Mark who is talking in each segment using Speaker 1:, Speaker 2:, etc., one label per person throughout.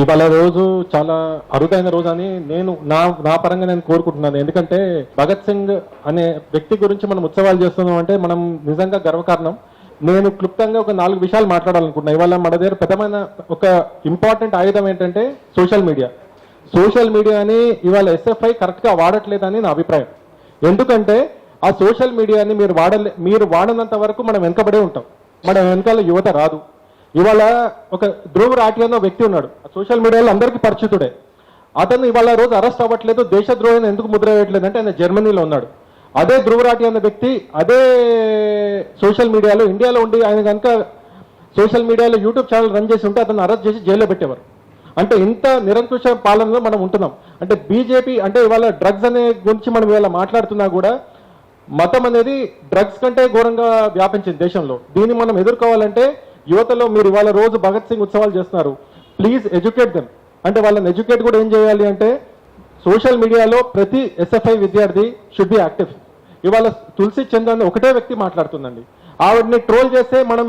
Speaker 1: ఇవాళ రోజు చాలా అరుదైన రోజు అని నేను నా నా పరంగా నేను కోరుకుంటున్నాను. ఎందుకంటే భగత్ సింగ్ అనే వ్యక్తి గురించి మనం ఉత్సవాలు చేస్తున్నాం అంటే మనం నిజంగా గర్వకారణం. నేను క్లుప్తంగా ఒక నాలుగు విషయాలు మాట్లాడాలనుకుంటున్నా. ఇవాళ మన దగ్గర ప్రధానమైన ఒక ఇంపార్టెంట్ ఆయుధం ఏంటంటే సోషల్ మీడియా. సోషల్ మీడియాని ఇవాళ ఎస్ఎఫ్ఐ కరెక్ట్గా వాడట్లేదని నా అభిప్రాయం. ఎందుకంటే ఆ సోషల్ మీడియాని మీరు వాడలే మీరు వాడనంత వరకు మనం వెనకబడే ఉంటాం. మన వెనకాల యువత రాదు. ఇవాళ ఒక ధ్రువ రాఠీ అన్న వ్యక్తి ఉన్నాడు. సోషల్ మీడియాలో అందరికీ పరిచితుడే. అతను ఇవాళ రోజు అరెస్ట్ అవ్వట్లేదు. దేశద్రోహిని ఎందుకు ముద్ర వేయట్లేదు అంటే ఆయన జర్మనీలో ఉన్నాడు. అదే ధ్రువరాటి అన్న వ్యక్తి అదే సోషల్ మీడియాలో ఇండియాలో ఉండి ఆయన కనుక సోషల్ మీడియాలో యూట్యూబ్ ఛానల్ రన్ చేసి ఉంటే అతను అరెస్ట్ చేసి జైల్లో పెట్టేవారు. అంటే ఇంత నిరంకుశ పాలనలో మనం ఉంటున్నాం. అంటే బీజేపీ అంటే ఇవాళ డ్రగ్స్ అనే గురించి మనం ఇవాళ మాట్లాడుతున్నా కూడా మతం అనేది డ్రగ్స్ కంటే ఘోరంగా వ్యాపించింది దేశంలో. దీన్ని మనం ఎదుర్కోవాలంటే యువతలో మీరు ఇవాళ రోజు భగత్ సింగ్ ఉత్సవాలు చేస్తున్నారు. ప్లీజ్ ఎడ్యుకేట్ దెమ్ అంటే వాళ్ళని ఎడ్యుకేట్ కూడా ఏం చేయాలి అంటే సోషల్ మీడియాలో ప్రతి ఎస్ఎఫ్ఐ విద్యార్థి షుడ్ బి యాక్టివ్ ఇవాళ తులసి చంద్ అని ఒకటే వ్యక్తి మాట్లాడుతుందండి. ఆవిడని ట్రోల్ చేస్తే మనం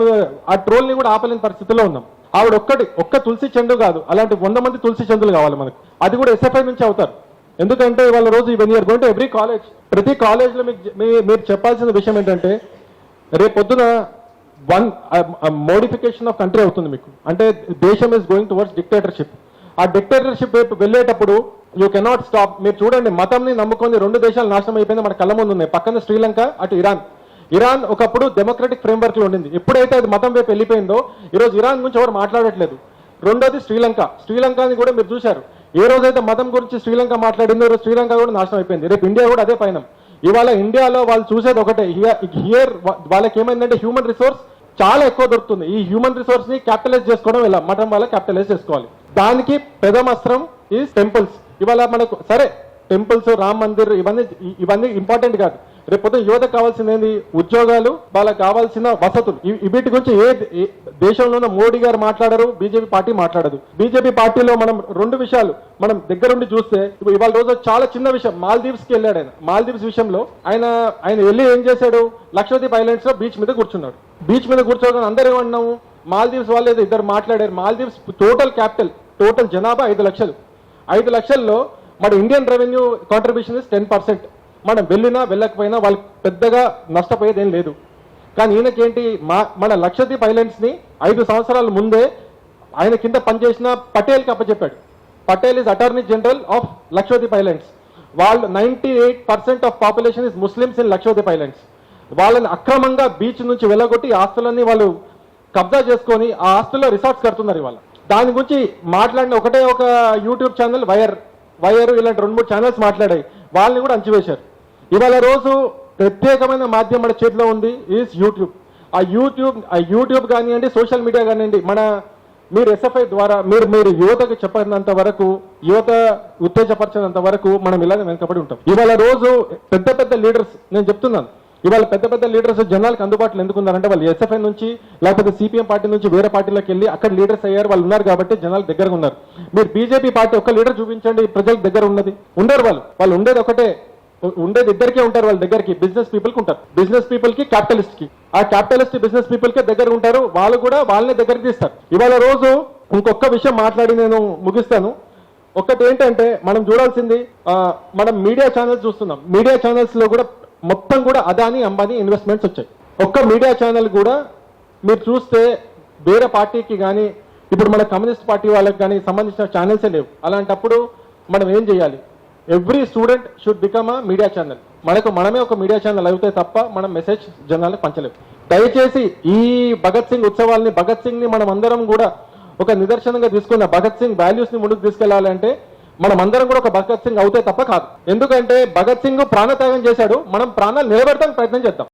Speaker 1: ఆ ట్రోల్ని కూడా ఆపలేని పరిస్థితిలో ఉన్నాం. ఆవిడ ఒక్కటి ఒక్క తులసి చందు కాదు. అలాంటి వంద మంది తులసి చందులు కావాలి మనకు. అది కూడా ఎస్ఎఫ్ఐ నుంచి అవుతారు. ఎందుకంటే ఇవాళ రోజు ఇవన్నీ యూఆర్ గోయింగ్ ఎవ్రీ కాలేజ్ ప్రతి కాలేజ్లో మీకు మీరు చెప్పాల్సిన విషయం ఏంటంటే రేపొద్దున వన్ మోడిఫికేషన్ ఆఫ్ కంట్రీ అవుతుంది మీకు. అంటే దేశం ఈజ్ గోయింగ్ టువర్డ్స్ డిక్టేటర్షిప్ ఆ డిక్టేటర్షిప్ వైపు వెళ్ళేటప్పుడు యూ కెనాట్ స్టాప్ మీరు చూడండి మతంని నమ్ముకొని రెండు దేశాలు నాశనం అయిపోయింది మన కళ్ళ ముందు ఉన్నాయి పక్కన శ్రీలంక అటు ఇరాన్. ఇరాన్ ఒకప్పుడు డెమోక్రటిక్ ఫ్రేమ్వర్క్లో ఉండింది. ఎప్పుడైతే అది మతం వైపు వెళ్ళిపోయిందో ఈరోజు ఇరాన్ గురించి ఎవరు మాట్లాడట్లేదు. రెండోది శ్రీలంక. శ్రీలంకని కూడా మీరు చూశారు. ఏ రోజైతే మతం గురించి శ్రీలంక మాట్లాడిందో రోజు శ్రీలంక కూడా నాశనం అయిపోయింది. రేపు ఇండియా కూడా అదే పైన ఇవాళ ఇండియాలో వాళ్ళు చూసేది ఒకటే. హియర్ వాళ్ళకి ఏమైందంటే హ్యూమన్ రిసోర్స్ చాలా ఎక్కువ దొరుకుతుంది. ఈ హ్యూమన్ రిసోర్స్ని క్యాపిటలైజ్ చేసుకోవడం ఇలా మఠం వల్ల క్యాపిటలైజ్ చేసుకోవాలి. దానికి ప్రథమ అస్త్రం ఈ టెంపుల్స్ ఇవాళ మనకు సరే టెంపుల్స్ రామ్ మందిర్ ఇవన్నీ ఇవన్నీ ఇంపార్టెంట్ కాదు. రేపు పొద్దున కావాల్సింది ఉద్యోగాలు వాళ్ళకి కావాల్సిన వసతులు. వీటి గురించి ఏ ఏ మోడీ గారు మాట్లాడరు బీజేపీ పార్టీ మాట్లాడదు. బీజేపీ పార్టీలో మనం రెండు విషయాలు మనం దగ్గరుండి చూస్తే ఇవాళ రోజు చాలా చిన్న విషయం. మాల్దీవ్స్కి వెళ్ళాడు ఆయన. మాల్దీవ్స్ విషయంలో ఆయన ఆయన వెళ్ళి ఏం చేశాడు? లక్షద్వీప్ ఐలాండ్స్లో బీచ్ మీద కూర్చున్నాడు. బీచ్ మీద కూర్చోగానే అందరూ ఏమన్నాము? మాల్దీవ్స్ వాళ్ళు ఏదో ఇద్దరు మాట్లాడారు. మాల్దీవ్స్ టోటల్ క్యాపిటల్ టోటల్ జనాభా ఐదు లక్షలు. ఐదు లక్షల్లో మన Indian revenue contribution is ten percent మనం వెళ్ళినా వెళ్ళకపోయినా వాళ్ళకి పెద్దగా నష్టపోయేది ఏం లేదు. కానీ ఈయనకేంటి మా మన లక్షద్వీప్ ఐలాండ్స్ని ఐదు సంవత్సరాల ముందే ఆయన కింద పనిచేసిన పటేల్కి అప్పచెప్పాడు. Patel is attorney general of Lakshadweep islands. వాళ్ళు ninety eight percent of population is Muslims in Lakshadweep islands. వాళ్ళని అక్రమంగా బీచ్ నుంచి వెళ్ళగొట్టి ఆస్తులన్నీ వాళ్ళు కబ్జా చేసుకొని ఆ ఆస్తుల్లో రిసార్ట్స్ కడుతున్నారు ఇవాళ. దాని గురించి మాట్లాడిన ఒకటే ఒక యూట్యూబ్ ఛానల్ వైర్ వైఆర్ ఇలాంటి రెండు మూడు ఛానల్స్ మాట్లాడాయి. వాళ్ళని కూడా అంచివేశారు ఇవాళ రోజు ప్రత్యేకమైన మాధ్యమం మన చేతిలో ఉంది ఈజ్ యూట్యూబ్ ఆ యూట్యూబ్ ఆ యూట్యూబ్ కానివ్వండి సోషల్ మీడియా కానివ్వండి మన మీరు ఎస్ఎఫ్ఐ ద్వారా మీరు మీరు యువతకు చెప్పినంత వరకు యువత ఉత్తేజపరచినంత వరకు మనం ఇలాగే వెనకబడి ఉంటాం. ఇవాళ రోజు పెద్ద పెద్ద లీడర్స్ నేను చెప్తున్నాను ఇవాళ పెద్ద పెద్ద లీడర్స్ జనాలకు అందుబాటులో ఎందుకు ఉన్నారంటే వాళ్ళు ఎస్ఎఫ్ఐ నుంచి లేకపోతే సిపిఎం పార్టీ నుంచి వేరే పార్టీలోకి వెళ్ళి అక్కడ లీడర్స్ అయ్యారు వాళ్ళు ఉన్నారు కాబట్టి జనాలు దగ్గరగా ఉన్నారు. మీరు బీజేపీ పార్టీ ఒక్క లీడర్ చూపించండి ప్రజలకు దగ్గర ఉన్నది. ఉండరు వాళ్ళు. వాళ్ళు ఉండేది ఒకటే. ఉండేది ఇద్దరికే ఉంటారు వాళ్ళ దగ్గరికి. బిజినెస్ పీపుల్కి ఉంటారు. బిజినెస్ పీపుల్కి క్యాపిటలిస్ట్కి. ఆ క్యాపిటలిస్ట్ బిజినెస్ పీపుల్కి దగ్గర ఉంటారు. వాళ్ళు కూడా వాళ్ళని దగ్గరికి తీస్తారు. ఇవాళ రోజు ఇంకొక విషయం మాట్లాడి నేను ముగిస్తాను. ఒక్కటి ఏంటంటే మనం చూడాల్సింది మనం మీడియా ఛానల్స్ చూస్తున్నాం. మీడియా ఛానల్స్లో కూడా మొత్తం కూడా అదాని అంబానీ ఇన్వెస్ట్మెంట్స్ వచ్చాయి. ఒక్క మీడియా ఛానల్ కూడా మీరు చూస్తే వేరే పార్టీకి కానీ ఇప్పుడు మన కమ్యూనిస్ట్ పార్టీ వాళ్ళకి కానీ సంబంధించిన ఛానల్సే లేవు. అలాంటప్పుడు మనం ఏం చేయాలి? Every student should become a media channel మనకు మనమే ఒక మీడియా ఛానల్ అయితే తప్ప మనం మెసేజ్ జనాలకు పంచలేము దయచేసి ఈ భగత్ సింగ్ ఉత్సవాల్ని భగత్ సింగ్ని మనం అందరం కూడా ఒక నిదర్శనంగా తీసుకున్న భగత్ సింగ్ వాల్యూస్ని ముందుకు తీసుకెళ్ళాలంటే మనమందరం మనం అందరం కూడా ఒక భగత్ సింగ్ అవుతే తప్ప కాదు. ఎందుకంటే భగత్ సింగ్ ప్రాణత్యాగం చేశాడు. మనం ప్రాణాలు నిలబెడతానికి ప్రయత్నం చేద్దాం.